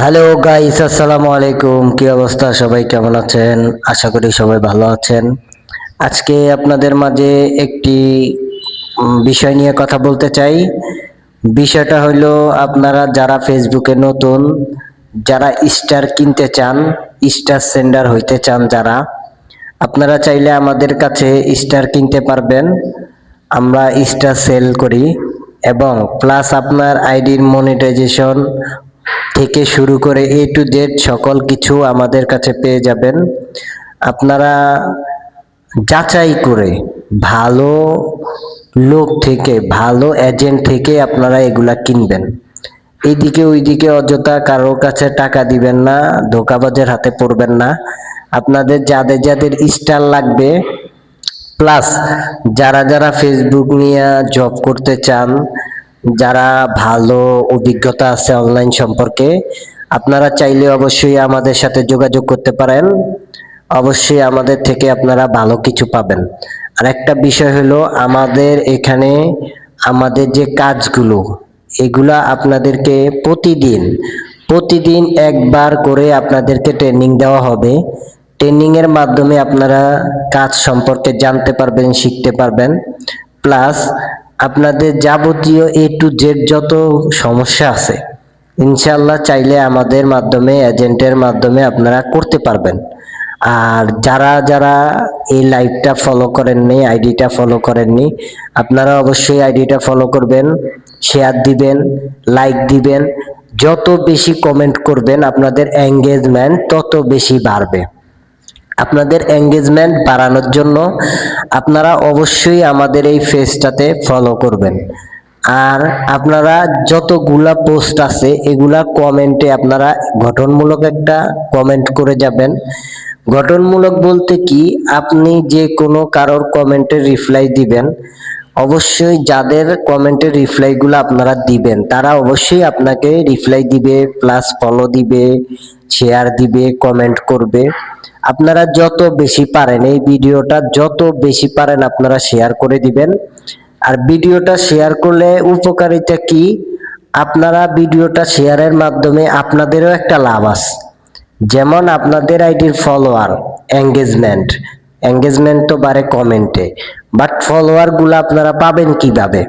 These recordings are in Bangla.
হ্যালো গাইস আসসালামু আলাইকুম। কি অবস্থা? সবাই কেমন আছেন? আশা করি সবাই ভালো আছেন। আজকে আপনাদের মাঝে একটি বিষয় নিয়ে কথা বলতে চাই। বিষয়টা হলো, আপনারা যারা ফেসবুকে নতুন, যারা স্টার কিনতে চান স্টার সেন্ডার হইতে চান যারা, আপনারা চাইলে আমাদের কাছে স্টার কিনতে পারবেন। আমরা স্টার সেল করি এবং প্লাস আপনার আইডির মনিটাইজেশন থেকে শুরু করে এ টু জেড সকল কিছু আমাদের কাছে পেয়ে যাবেন। আপনারা যাচাই করে ভালো লোক থেকে, ভালো এজেন্ট থেকে আপনারা এগুলা কিনবেন। এইদিকে ওইদিকে অযথা কারোর কাছে টাকা দিবেন না, ধোকাবাজের হাতে পড়বেন না। আপনাদের যাদের যাদের স্টার লাগবে প্লাস যারা যারা ফেসবুক নিয়ে জব করতে চান যারা ভালো অভিজ্ঞতা আছে অনলাইন সম্পর্কে, আপনারা চাইলে অবশ্যই আমাদের সাথে যোগাযোগ করতে পারেন। অবশ্যই আমাদের থেকে আপনারা ভালো কিছু পাবেন। আর একটা বিষয় হলো, আমাদের এখানে আমাদের যে কাজগুলো, এগুলা আপনাদেরকে প্রতিদিন প্রতিদিন একবার করে আপনাদেরকে ট্রেনিং দেওয়া হবে। ট্রেনিং এর মাধ্যমে আপনারা কাজ সম্পর্কে জানতে পারবেন, শিখতে পারবেন। প্লাস আপনাদের যাবতীয় এ টু জেড যত সমস্যা আছে ইনশাল্লাহ চাইলে আমাদের মাধ্যমে, এজেন্টের মাধ্যমে আপনারা করতে পারবেন। আর যারা যারা এই লাইভটা ফলো করেননি, আইডিটা ফলো করেননি, আপনারা অবশ্যই আইডিটা ফলো করবেন শেয়ার দিবেন লাইক দিবেন। যত বেশি কমেন্ট করবেন, আপনাদের এঙ্গেজমেন্ট তত বেশি বাড়বে। আপনাদের এঙ্গেজমেন্ট বাড়ানোর জন্য আপনারা অবশ্যই আমাদের এই পেজটাতে ফলো করবেন। আর আপনারা যতগুলা পোস্ট আছে, এগুলা কমেন্টে আপনারা গঠনমূলক একটা কমেন্ট করে যাবেন। গঠনমূলক বলতে কি, আপনি যে কোনো কারোর কমেন্টের রিপ্লাই দিবেন, অবশ্যই যাদের কমেন্টের রিপ্লাইগুলো আপনারা দিবেন, তারা অবশ্যই আপনাকে রিপ্লাই দিবে প্লাস ফলো দিবে শেয়ার দিবে কমেন্ট করবে। আপনারা যত বেশি পারেন, এই ভিডিওটা যত বেশি পারেন আপনারা শেয়ার করে দিবেন। আর ভিডিওটা শেয়ার করলে উপকারিতা কি? আপনারা ভিডিওটা শেয়ারের মাধ্যমে আপনাদেরও একটা লাভ আছে। যেমন আপনাদের আইডির ফলোয়ার এঙ্গেজমেন্ট এঙ্গেজমেন্ট তো বাড়ে কমেন্টে বাট ফলোয়ারগুলা আপনারা পাবেন কীভাবে?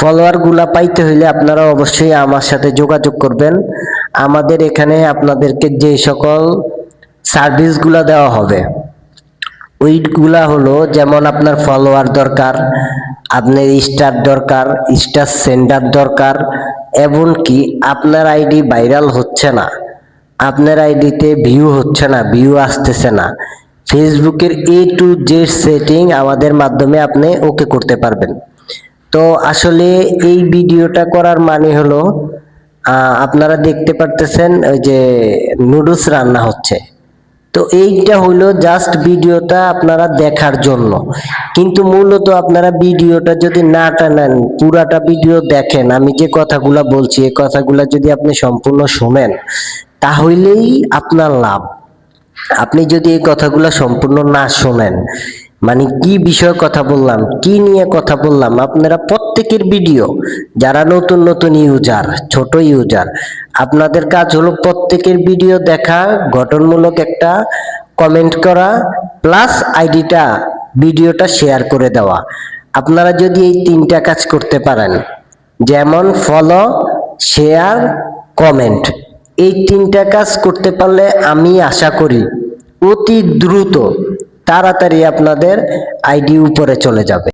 ফলোয়ারগুলা পাইতে হইলে আপনারা অবশ্যই আমার সাথে যোগাযোগ করবেন। আমাদের এখানে আপনাদেরকে যে সকল সার্ভিসগুলো দেওয়া হবে। ওইগুলা হলো যেমন আপনার ফলোয়ার দরকার, আপনার স্টার দরকার স্টার সেন্ডার দরকার, এমনকি আপনার আইডি ভাইরাল হচ্ছে না। আপনার আইডিতে ভিউ হচ্ছে না ভিউ আসতেছে না। ফেসবুকের এ টু জেড সেটিং আমাদের মাধ্যমে আপনি ওকে করতে পারবেন। তো আসলে এই ভিডিওটা করার মানে হলো আপনারা দেখতে পারতেছেন ওই যে নুডলস রান্না হচ্ছে। তো এইটা হলো জাস্ট ভিডিওটা আপনারা দেখার জন্য। কিন্তু মূলত আপনারা ভিডিওটা যদি না টানেন, পুরাটা ভিডিও দেখেন, আমি যে কথাগুলা বলছি, এই কথাগুলা যদি আপনি সম্পূর্ণ শুনেন, তাহলেই আপনার লাভ। আপনি যদি এই কথাগুলো সম্পূর্ণ না শোনেন মানে কি বিষয়ে কথা বললাম, কি নিয়ে কথা বললাম, আপনারা প্রত্যেকের ভিডিও যারা নতুন নতুন ইউজার ছোট ইউজার আপনাদের কাজ হলো প্রত্যেকের ভিডিও দেখা, গঠনমূলক একটা কমেন্ট করা প্লাস আইডিটা ভিডিওটা শেয়ার করে দেওয়া। আপনারা যদি এই তিনটা কাজ করতে পারেন, যেমন ফলো শেয়ার কমেন্ট এই তিনটা কাজ করতে পারলে আমি আশা করি অতি দ্রুত তাড়াতাড়ি আপনাদের আইডি উপরে চলে যাবে।